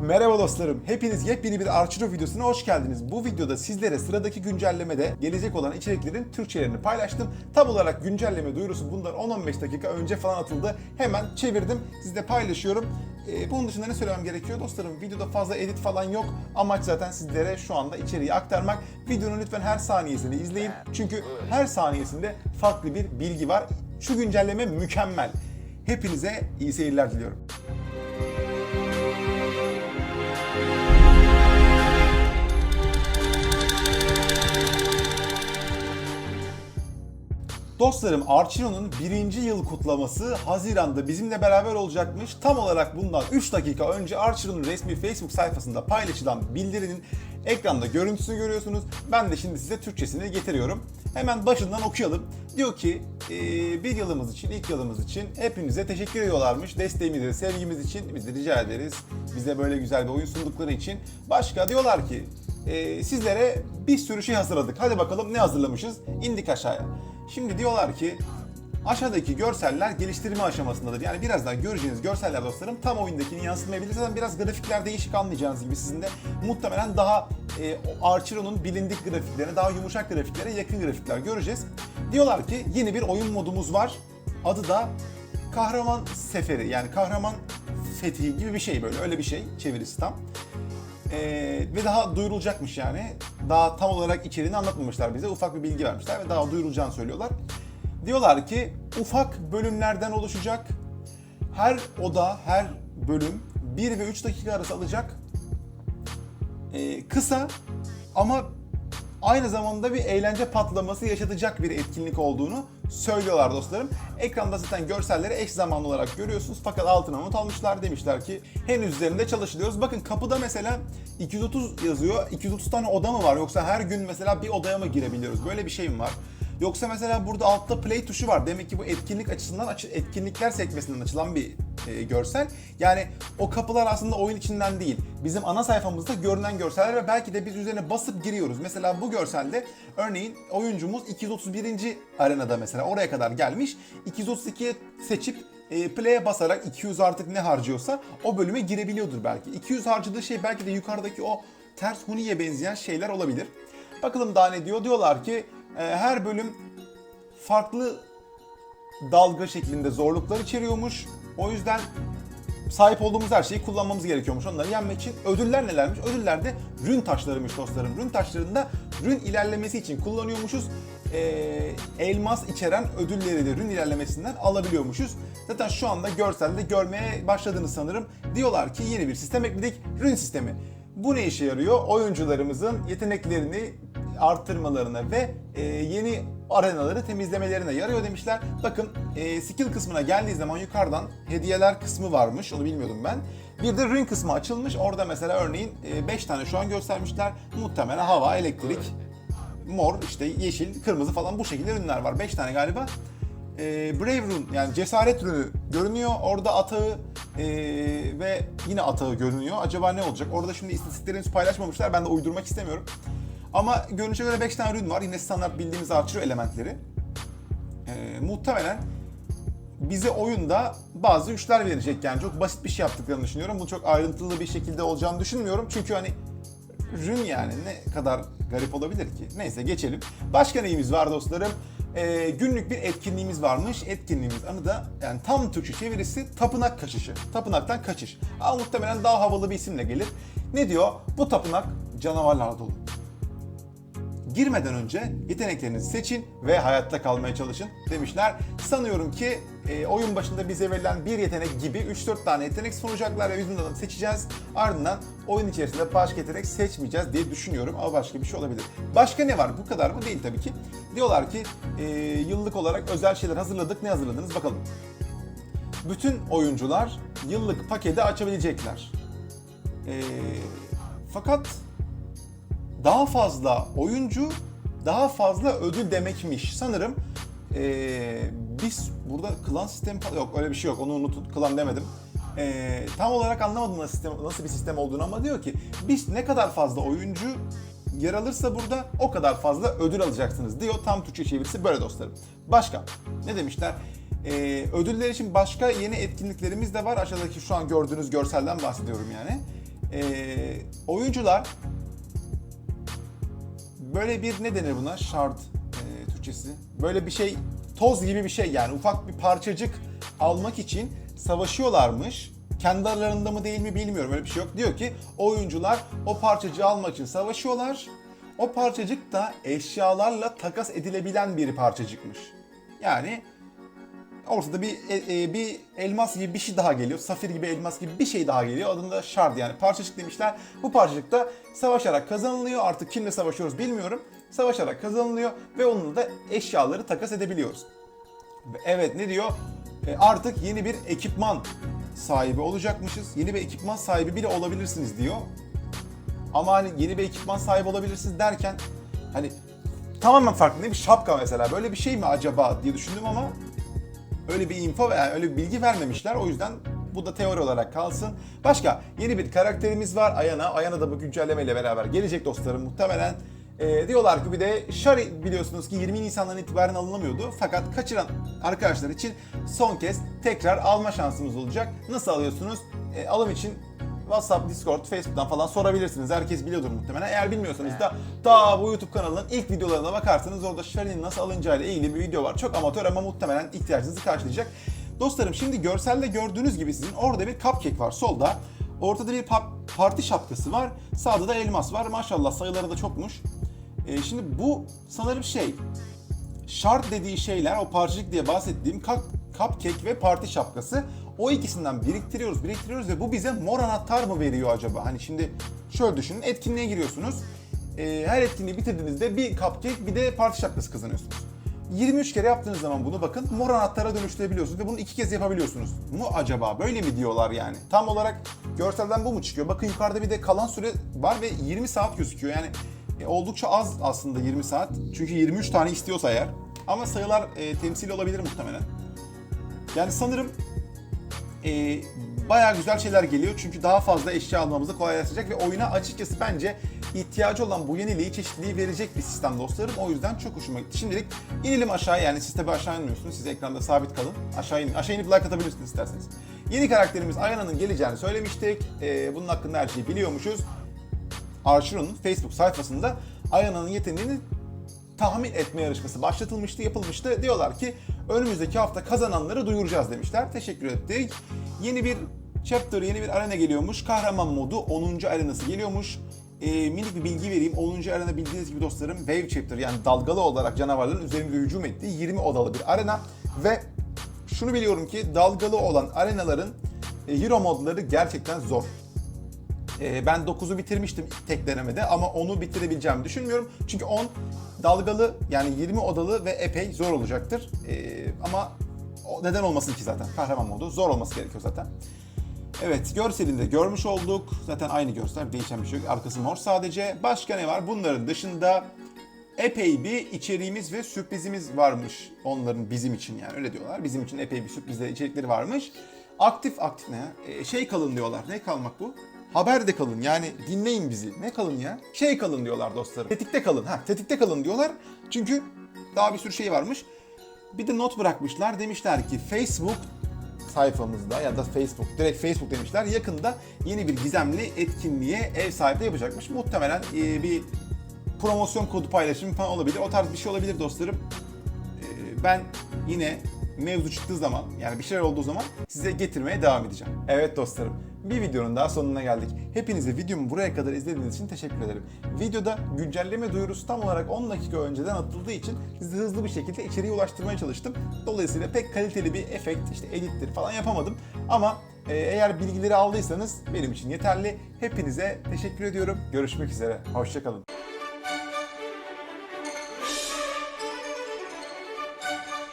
Merhaba dostlarım. Hepiniz yepyeni bir Archero videosuna hoş geldiniz. Bu videoda sizlere sıradaki güncellemede gelecek olan içeriklerin Türkçelerini paylaştım. Tam olarak güncelleme duyurusu bundan 10-15 dakika önce falan atıldı. Hemen çevirdim. Sizle paylaşıyorum. Ee, bunun dışında ne söylemem gerekiyor dostlarım? Videoda fazla edit falan yok. Amaç zaten sizlere şu anda içeriği aktarmak. Videonun lütfen her saniyesini izleyin. Çünkü her saniyesinde farklı bir bilgi var. Şu güncelleme mükemmel. Hepinize iyi seyirler diliyorum. Dostlarım Archiro'nun birinci yıl kutlaması Haziran'da bizimle beraber olacakmış. Tam olarak bundan 3 dakika önce Archiro'nun resmi Facebook sayfasında paylaşılan bildirinin ekranda görüntüsünü görüyorsunuz. Ben de şimdi size Türkçesini getiriyorum. Hemen başından okuyalım. Diyor ki "Ee, bir yılımız için, ilk yılımız için hepinize teşekkür ediyorlarmış. Desteğimizi, sevgimiz için biz de rica ederiz. Bize böyle güzel bir oyun sundukları için. Başka diyorlar ki "Ee, sizlere bir sürü şey hazırladık. Hadi bakalım ne hazırlamışız? İndik aşağıya. Şimdi diyorlar ki aşağıdaki görseller geliştirme aşamasındadır. Yani birazdan göreceğiniz görseller dostlarım tam oyundakini yansıtmayabilir. Zaten biraz grafikler değişik anlayacağınız gibi sizin de muhtemelen daha e, Archero'nun bilindik grafiklerine, daha yumuşak grafiklere yakın grafikler göreceğiz. Diyorlar ki yeni bir oyun modumuz var. Adı da Kahraman Seferi yani Kahraman Fethi gibi bir şey böyle öyle bir şey çevirisi tam. Ee, ve daha duyurulacakmış yani. Daha tam olarak içeriğini anlatmamışlar bize. Ufak bir bilgi vermişler ve daha duyurulacağını söylüyorlar. Diyorlar ki ufak bölümlerden oluşacak. Her oda, her bölüm 1 ve 3 dakika arası alacak. Ee, kısa ama aynı zamanda bir eğlence patlaması yaşatacak bir etkinlik olduğunu söylüyorlar dostlarım. Ekranda zaten görselleri eş zamanlı olarak görüyorsunuz fakat altına not almışlar demişler ki henüz üzerinde çalışılıyoruz. Bakın kapıda mesela 230 yazıyor. 230 tane oda mı var yoksa her gün mesela bir odaya mı girebiliyoruz? Böyle bir şey mi var? Yoksa mesela burada altta play tuşu var. Demek ki bu etkinlik açısından açı- etkinlikler sekmesinden açılan bir e, görsel. Yani o kapılar aslında oyun içinden değil. Bizim ana sayfamızda görünen görseller ve belki de biz üzerine basıp giriyoruz. Mesela bu görselde örneğin oyuncumuz 231. arenada mesela oraya kadar gelmiş. 232'ye seçip e, play'e basarak 200 artık ne harcıyorsa o bölüme girebiliyordur belki. 200 harcadığı şey belki de yukarıdaki o ters huniye benzeyen şeyler olabilir. Bakalım daha ne diyor? Diyorlar ki her bölüm farklı dalga şeklinde zorluklar içeriyormuş. O yüzden sahip olduğumuz her şeyi kullanmamız gerekiyormuş onları yenmek için. Ödüller nelermiş? Ödüller de rün taşlarıymış dostlarım. Rün taşlarında rün ilerlemesi için kullanıyormuşuz. Ee, elmas içeren ödülleri de rün ilerlemesinden alabiliyormuşuz. Zaten şu anda görselde görmeye başladınız sanırım. Diyorlar ki yeni bir sistem ekledik. Rün sistemi. Bu ne işe yarıyor? Oyuncularımızın yeteneklerini arttırmalarına ve e, yeni arenaları temizlemelerine yarıyor demişler. Bakın e, skill kısmına geldiği zaman yukarıdan hediyeler kısmı varmış. Onu bilmiyordum ben. Bir de ring kısmı açılmış. Orada mesela örneğin 5 tane şu an göstermişler. Muhtemelen hava, elektrik, mor, işte yeşil, kırmızı falan bu şekilde ürünler var. 5 tane galiba. E, Brave Rune yani cesaret rünü görünüyor. Orada atağı e, ve yine atağı görünüyor. Acaba ne olacak? Orada şimdi istatistikleri henüz paylaşmamışlar. Ben de uydurmak istemiyorum. Ama görünüşe göre 5 tane ürün var. Yine standart bildiğimiz Archer elementleri. Ee, muhtemelen bize oyunda bazı güçler verecek yani çok basit bir şey yaptıklarını düşünüyorum. Bu çok ayrıntılı bir şekilde olacağını düşünmüyorum. Çünkü hani rün yani ne kadar garip olabilir ki? Neyse geçelim. Başka neyimiz var dostlarım? Ee, günlük bir etkinliğimiz varmış. Etkinliğimiz anı da yani tam Türkçe çevirisi tapınak kaçışı. Tapınaktan kaçış. Ama muhtemelen daha havalı bir isimle gelir. Ne diyor? Bu tapınak canavarlarla dolu. Girmeden önce yeteneklerinizi seçin ve hayatta kalmaya çalışın demişler. Sanıyorum ki e, oyun başında bize verilen bir yetenek gibi 3-4 tane yetenek sunacaklar ve biz bunlardan seçeceğiz. Ardından oyun içerisinde başka yetenek seçmeyeceğiz diye düşünüyorum ama başka bir şey olabilir. Başka ne var? Bu kadar mı? Değil tabii ki. Diyorlar ki e, yıllık olarak özel şeyler hazırladık. Ne hazırladınız? Bakalım. Bütün oyuncular yıllık paketi açabilecekler. E, fakat daha fazla oyuncu, daha fazla ödül demekmiş. Sanırım ee, biz burada klan sistemi yok öyle bir şey yok onu unutun klan demedim. Ee, tam olarak anlamadım nasıl, sistem, nasıl bir sistem olduğunu ama diyor ki biz ne kadar fazla oyuncu yer alırsa burada o kadar fazla ödül alacaksınız diyor. Tam Türkçe çevirisi böyle dostlarım. Başka ne demişler? Ee, ödüller için başka yeni etkinliklerimiz de var. Aşağıdaki şu an gördüğünüz görselden bahsediyorum yani. e, oyuncular böyle bir ne denir buna? Shard e, Türkçesi. Böyle bir şey toz gibi bir şey yani ufak bir parçacık almak için savaşıyorlarmış. Kendi aralarında mı değil mi bilmiyorum öyle bir şey yok. Diyor ki oyuncular o parçacığı almak için savaşıyorlar. O parçacık da eşyalarla takas edilebilen bir parçacıkmış. Yani ortada bir e, e, bir elmas gibi bir şey daha geliyor. Safir gibi elmas gibi bir şey daha geliyor. Adında shard yani parçacık demişler. Bu parçacık da savaşarak kazanılıyor. Artık kimle savaşıyoruz bilmiyorum. Savaşarak kazanılıyor ve onunla da eşyaları takas edebiliyoruz. Ve Evet ne diyor? E, artık yeni bir ekipman sahibi olacakmışız. Yeni bir ekipman sahibi bile olabilirsiniz diyor. Ama hani yeni bir ekipman sahibi olabilirsiniz derken hani tamamen farklı ne bir şapka mesela böyle bir şey mi acaba diye düşündüm ama öyle bir info veya öyle bir bilgi vermemişler. O yüzden bu da teori olarak kalsın. Başka yeni bir karakterimiz var Ayana. Ayana da bu güncellemeyle beraber gelecek dostlarım muhtemelen. Ee, diyorlar ki bir de Shari biliyorsunuz ki 20 Nisan'dan itibaren alınamıyordu. Fakat kaçıran arkadaşlar için son kez tekrar alma şansımız olacak. Nasıl alıyorsunuz? Ee, alım için WhatsApp, Discord, Facebook'tan falan sorabilirsiniz. Herkes biliyordur muhtemelen. Eğer bilmiyorsanız da ta bu YouTube kanalının ilk videolarına bakarsanız orada Shari'nin nasıl alınacağıyla ilgili bir video var. Çok amatör ama muhtemelen ihtiyacınızı karşılayacak. Dostlarım şimdi görselde gördüğünüz gibi sizin orada bir cupcake var solda. Ortada bir pa- parti şapkası var. Sağda da elmas var. Maşallah sayıları da çokmuş. Ee, şimdi bu sanırım şey şart dediği şeyler o parçacık diye bahsettiğim cupcake ve parti şapkası. O ikisinden biriktiriyoruz, biriktiriyoruz ve bu bize mor anahtar mı veriyor acaba? Hani şimdi şöyle düşünün, etkinliğe giriyorsunuz. Ee, her etkinliği bitirdiğinizde bir cupcake bir de parti şapkası kazanıyorsunuz. 23 kere yaptığınız zaman bunu bakın mor anahtara dönüştürebiliyorsunuz ve bunu iki kez yapabiliyorsunuz. Mu acaba böyle mi diyorlar yani? Tam olarak görselden bu mu çıkıyor? Bakın yukarıda bir de kalan süre var ve 20 saat gözüküyor. Yani e, oldukça az aslında 20 saat. Çünkü 23 tane istiyorsa eğer. Ama sayılar e, temsil olabilir muhtemelen. Yani sanırım e, bayağı güzel şeyler geliyor. Çünkü daha fazla eşya almamızı kolaylaştıracak ve oyuna açıkçası bence ihtiyacı olan bu yeniliği, çeşitliliği verecek bir sistem dostlarım. O yüzden çok hoşuma gitti. Şimdilik inelim aşağı yani siz tabi aşağı inmiyorsunuz. Siz ekranda sabit kalın. Aşağı, in, aşağı inip like atabilirsiniz isterseniz. Yeni karakterimiz Ayana'nın geleceğini söylemiştik. E, bunun hakkında her şeyi biliyormuşuz. Arşiro'nun Facebook sayfasında Ayana'nın yeteneğini tahmin etme yarışması başlatılmıştı, yapılmıştı. Diyorlar ki önümüzdeki hafta kazananları duyuracağız demişler. Teşekkür ettik. Yeni bir chapter, yeni bir arena geliyormuş. Kahraman modu 10. arenası geliyormuş. Ee, minik bir bilgi vereyim. 10. arena bildiğiniz gibi dostlarım Wave Chapter yani dalgalı olarak canavarların üzerimize hücum ettiği 20 odalı bir arena. Ve şunu biliyorum ki dalgalı olan arenaların e, hero modları gerçekten zor. Ee, ben 9'u bitirmiştim tek denemede ama 10'u bitirebileceğimi düşünmüyorum. Çünkü 10 dalgalı yani 20 odalı ve epey zor olacaktır. Ee, ama neden olmasın ki zaten kahraman modu zor olması gerekiyor zaten. Evet görselinde görmüş olduk. Zaten aynı görsel değişen bir şey yok. Arkası mor sadece. Başka ne var? Bunların dışında epey bir içeriğimiz ve sürprizimiz varmış onların bizim için yani öyle diyorlar. Bizim için epey bir sürprizler içerikleri varmış. Aktif aktif ne? Ee, şey kalın diyorlar. Ne kalmak bu? Haberde kalın yani dinleyin bizi. Ne kalın ya? Şey kalın diyorlar dostlarım. Tetikte kalın. Ha tetikte kalın diyorlar. Çünkü daha bir sürü şey varmış. Bir de not bırakmışlar. Demişler ki Facebook sayfamızda ya da Facebook, direkt Facebook demişler. Yakında yeni bir gizemli etkinliğe ev sahipliği yapacakmış. Muhtemelen e, bir promosyon kodu paylaşımı falan olabilir. O tarz bir şey olabilir dostlarım. E, ben yine mevzu çıktığı zaman yani bir şeyler olduğu zaman size getirmeye devam edeceğim. Evet dostlarım bir videonun daha sonuna geldik. Hepinize videomu buraya kadar izlediğiniz için teşekkür ederim. Videoda güncelleme duyurusu tam olarak 10 dakika önceden atıldığı için sizi hızlı bir şekilde içeriye ulaştırmaya çalıştım. Dolayısıyla pek kaliteli bir efekt, işte edittir falan yapamadım. Ama e, eğer bilgileri aldıysanız benim için yeterli. Hepinize teşekkür ediyorum. Görüşmek üzere. Hoşçakalın.